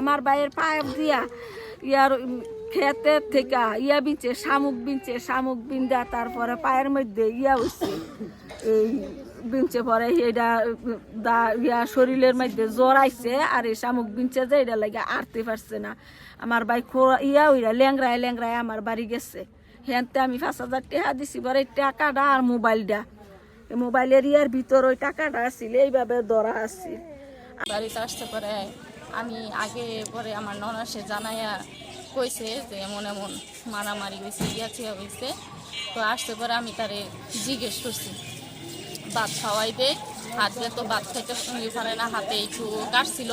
আমার ভাইয়ের পাইপ দিয়া ইয়ার ক্ষেতের থেকে ইয়া বিনছে, শামুক বিনছে, শামুক বিন্দা তারপরে পায়ের মধ্যে ইয়া হচ্ছে এই বিনছে পরে এটা দা ইয়া শরীরের মধ্যে জ্বর আইছে আর এই শামুক বিনছে যে এটা লাগে আরতে পারছে না। আমার ভাই খোরা ইয়া ওইরা ল্যাংরায় ল্যাংরায় আমার বাড়ি গেছে। হেনতে আমি পাঁচ হাজার টাকা দিছি পরে টাকাটা আর মোবাইলটা। মোবাইলের ইয়ার ভিতর ওই টাকাটা আসছিল এইভাবে ধরা আসছিল বাড়িতে আসতে পারে আমি আগে পরে আমার ননাসে জানাইয়া কইছে যে এমন এমন মারামারি হয়েছে ইয়াচিয়া হয়েছে তো আসতে পরে আমি তারে জিজ্ঞেস করছি, ভাত খাওয়াই দে হাত তো ভাত খাইতে পারে না, হাতে একটু কাটছিল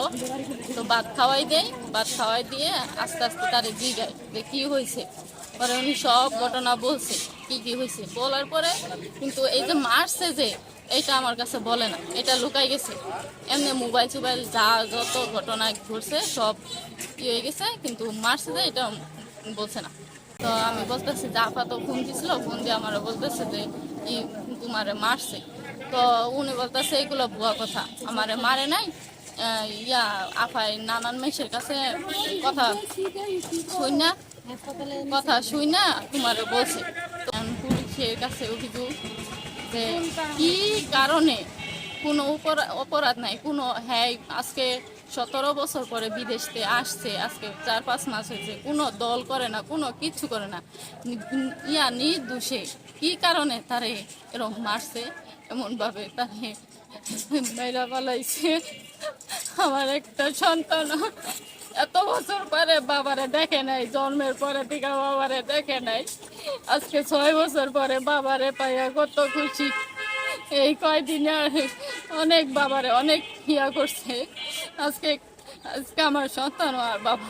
তো ভাত খাওয়াই দেয় ভাত খাওয়াই দিয়ে আস্তে আস্তে তারে জিগায় যে কি হয়েছে পরে উনি সব ঘটনা বলছে, কি কি হয়েছে বলার পরে কিন্তু এই যে মারছে যে এটা আমার কাছে বলে না। এটা লুকাই গেছে। এমনি মোবাইল টোবাইল যা যত ঘটনা ঘটছে, সব কি হয়ে গেছে, কিন্তু মারছে যে এটা বলছে না। তো আমি বলতেছি যে, আপা তো ফোন দিছিল, ফোন দিয়ে আমার বলতেছে যে, ই তোমারে মারছে। তো উনি বলতেছে, এগুলো ভুয়া কথা। আমারে মারে নাই। ইয়া আপাই নানান মেসের কাছে কথা শুই না, কথা শুই না, তোমার বলছে। পুলিশের কাছে অভিযোগ যে কি কারণে কোনো অপরা- অপরাধ নাই? কোনো হ্যাঁ আজকে সতেরো বছর পরে বিদেশতে আসছে, আজকে চার পাঁচ মাস হয়েছে, কোনো দল করে না, কোনো কিছু করে না। ইয়া নি- নির্দোষে কি কারণে তারে এরকম মারছে? এমনভাবে তারে মেয়েরা পালাইছে আমার একটা সন্তান এত পরে বাবারে, দেখে নাই, জন্মের পরে থেকে বাবারে দেখে নাই। আজকে ছয় বছর পরে বাবারে পাইয়া কত খুশি। এই কয়দিনে আর অনেক বাবারে অনেক ইয়া করছে। আজকে আজকে আমার সন্তান আর বাবা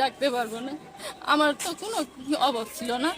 ডাকতে পারব না। আমার তো কোনো অভাব ছিল না।